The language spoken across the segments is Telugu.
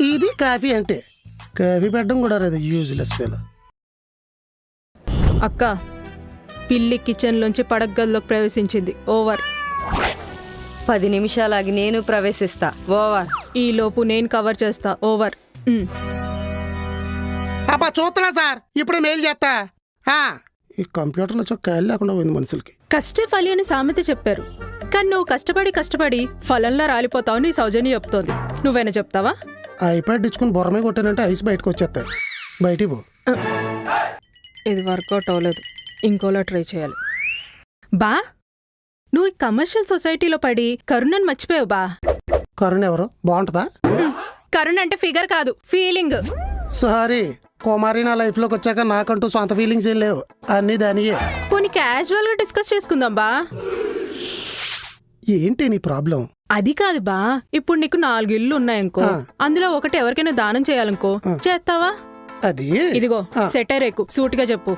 ఇది కాఫీ అంటే. కాఫీ పెట్టడం కూడా రాదు యూజ్లెస్ ఫెలో అక్క పిల్లి కిచెన్లోంచి పడగ్గదిలోకి ప్రవేశించింది. ఓవర్. పది నిమిషాలాగి నేను ప్రవేశిస్తా. ఓవర్. ఈ లోపు నేను కవర్ చేస్తా. ఓవర్. అబ్బా చూస్తున్నా సార్. ఇప్పుడు మెయిల్ చేస్తా. ఆ, ఈ కంప్యూటర్లో చొక్క కాయలు లేకుండా పోయింది మనుషులకి. కష్టే ఫలి అని సామెత చెప్పారు. కానీ నువ్వు కష్టపడి కష్టపడి ఫలంలో రాలిపోతావు నీ సౌజన్య చెప్తోంది. నువ్వైనా చెప్తావా? ఐప్యాడ్ ఇచ్చుకుని బొరమే కొట్టానంటే ఐస్ బయటకు వచ్చేస్తాయి. బయటికి పో. ఇది వర్కౌట్ అవ్వలేదు. ఇంకోలా ట్రై చేయాలి. బా నువ్వు ఈ కమర్షియల్ సొసైటీలో పడి కరుణని మర్చిపోయావు బా. కరుణ ఎవరు బాగుంటుందా కరుణ అంటే ఫిగర్ కాదు ఫీలింగ్. సారీ. కుమారి నా లైఫ్లోకి వచ్చాక నాకంటూ సొంత ఫీలింగ్స్ ఏం లేవు. అన్నీ దానియే. పోనీ క్యాజువల్గా డిస్కస్ చేసుకుందాం బా. ఏంటి నీ ప్రాబ్లం అది కాదు బా. ఇప్పుడు నీకు నాలుగు ఇల్లు ఉన్నాయనుకో ఆ. అందులో ఒకటి ఎవరికైనా దానం చేయాలనుకో చేస్తావా? అది? ఇదిగో. సెటర్ ఎక్కు సూటిగా చెప్పు.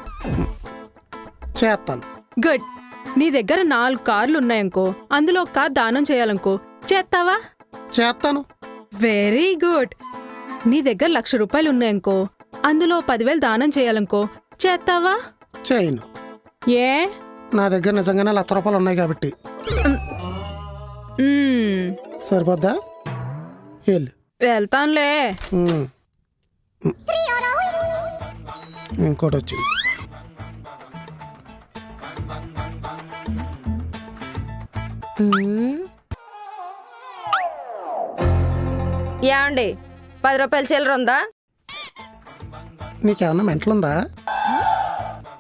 చేస్తాను. గుడ్. నీ దగ్గర నాలుగు కార్లు ఉన్నాయనుకో అందులో ఒక కార్ దానం చేయాలనుకో చేస్తావా? చేస్తాను. వెరీ గుడ్ నీ దగ్గర లక్ష రూపాయలు ఉన్నాయనుకో అందులో పదివేలు దానం చేయాలనుకో చేస్తావా? చేయను. ఏ? నా దగ్గర నిజంగానే లక్ష రూపాయలు ఉన్నాయి కాబట్టి. మ్మ్, సరిపోద్దా? వెళ్ళు. వెళ్తానులే. ఉమ్. ఇంకోటి వచ్చింది మ్మ్. యాండి పది రూపాయల చిల్లర ఉందా? నీకేమన్నా మెంటలుందా?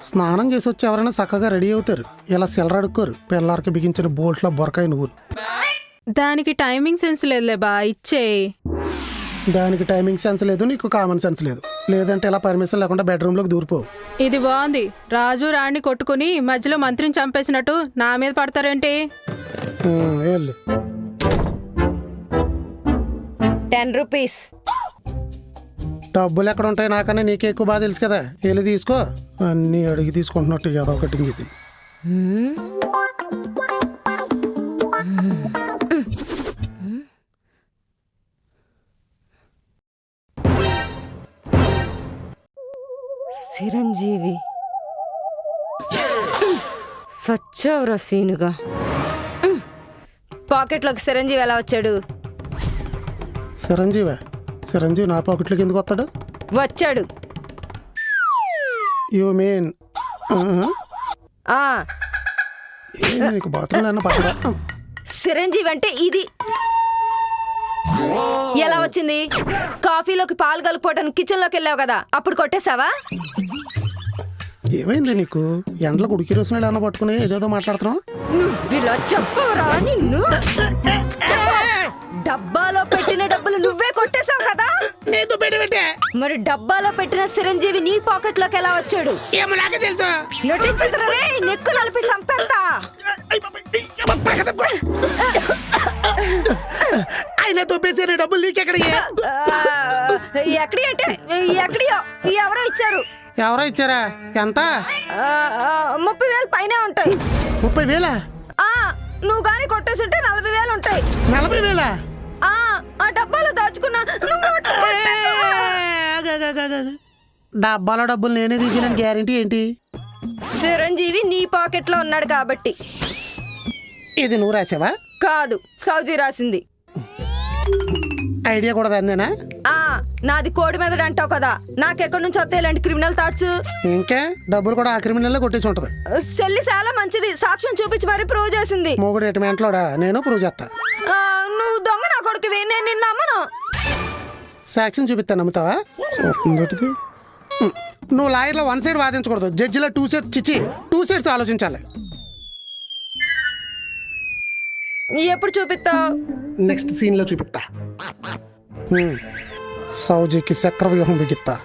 స్నానం చేసి వచ్చి ఎవరైనా చక్కగా రెడీ అవుతారు. ఇలా సిల్లర అడుక్కోరు పిల్లలకి బిగించిన బోల్ట్లో బొరకాయ నువ్వు దానికి టైమింగ్ సెన్స్ లేదులే బా ఇచ్చేయి దానికి టైమింగ్ సెన్స్ లేదు నీకు కామన్ సెన్స్ లేదు. లేదంటే ఇలా పర్మిషన్ లేకుండా బెడ్రూమ్లోకి దూరిపోవు ఇది బాగుంది. రాజు రాణి కొట్టుకుని మధ్యలో మంత్రిని చంపేసినట్టు నా మీద పడతారేంటి? Ten rupees. డబ్బులు ఎక్కడ ఉంటాయి నాకన్నా నీకే ఎక్కువ బాగా తెలుసు కదా. వెళ్ళి తీసుకో. అన్నీ అడిగి తీసుకుంటున్నట్టు ఏదో ఒకటి ఇది. చిరంజీవి సచ్చవరా సీనుగా. పాకెట్లోకి చిరంజీవి ఎలా వచ్చాడు? చిరంజీవా చిరంజీవి నా పాకెట్లోకి ఎందుకు వస్తాడు? వచ్చాడు. యూ మీన్ ఆ నీకు బాత్రూంలో అన్న పట్టడా చిరంజీవి అంటే ఇది. ఎలా వచ్చింది? కాఫీలోకి పాలు కలుపుకోవడానికి కిచెన్లోకి వెళ్ళావు కదా అప్పుడు కొట్టేశావా? ఏమైంది నీకు? ఎండలకు ఉడికి రోజున ఏమన్నా పట్టుకుని ఏదేదో మాట్లాడుతున్నావు? ఇలా చెప్పరా నిన్ను? డబ్బాలో పెట్టి మరి డబ్బాలో పెట్టిన చిరంజీవి నీ పాకెట్లోకి ఎలా వచ్చాడు? ఏమో నాకే తెలుసు. నటించదురా రే నెక్కు నలిపి చంపేస్తా. ఆయన తొప్పేసి డబ్బులు నీకెక్కడ ఎక్కడి అంటే ఎక్కడియో ఎవరో ఇచ్చారు. ఎవరో ఇచ్చారా? ఎంత? ముప్పై వేలు పైనే ఉంటాయి. ముప్పై వేలా? ఆ నువ్వు గాని కొట్టేసింటే నలభై వేలు ఉంటాయి. నలభై వేలా? ఆ డబ్బాలో దాచుకున్నా నువ్వు? డబ్బాలో డబ్బులు నేనే తీసిన గ్యారంటీ ఏంటి? చిరంజీవి నీ పాకెట్లో ఉన్నాడు కాబట్టి. ఇది నువ్వు రాసావా? కాదు సౌజీ రాసింది. ఐడియా కూడా అందేనా ఆ నాది కోడి మీద అంటావు కదా. నాకెక్కడి నుంచి వస్తాయి ఇలాంటి క్రిమినల్ థాట్స్? ఇంకా? డబ్బులు కూడా ఆ క్రిమినల్లో కొట్టేసి ఉంటది. సెల్లి చాలా మంచిది. సాక్ష్యం చూపించి మరీ ప్రూవ్ చేసింది. మూగుడు ఎటుమెంట్లోడా నేను ప్రూవ్ చేస్తా. ఆ, నువ్వు దొంగ నా కొడుకువి. నేను నిన్ను నమ్మను. సాక్ష్యం చూపిస్తా నమ్ముతావా? నువ్వు లాయర్లో వన్ సైడ్ వాదించకూడదు జడ్జిలో టూ సైడ్ చిచి టూ సైడ్స్ ఆలోచించాలి. ఎప్పుడు చూపిస్తావు? నెక్స్ట్ సీన్లో చూపిస్తా. సౌజీకి చక్రవ్యూహం బిగిస్తా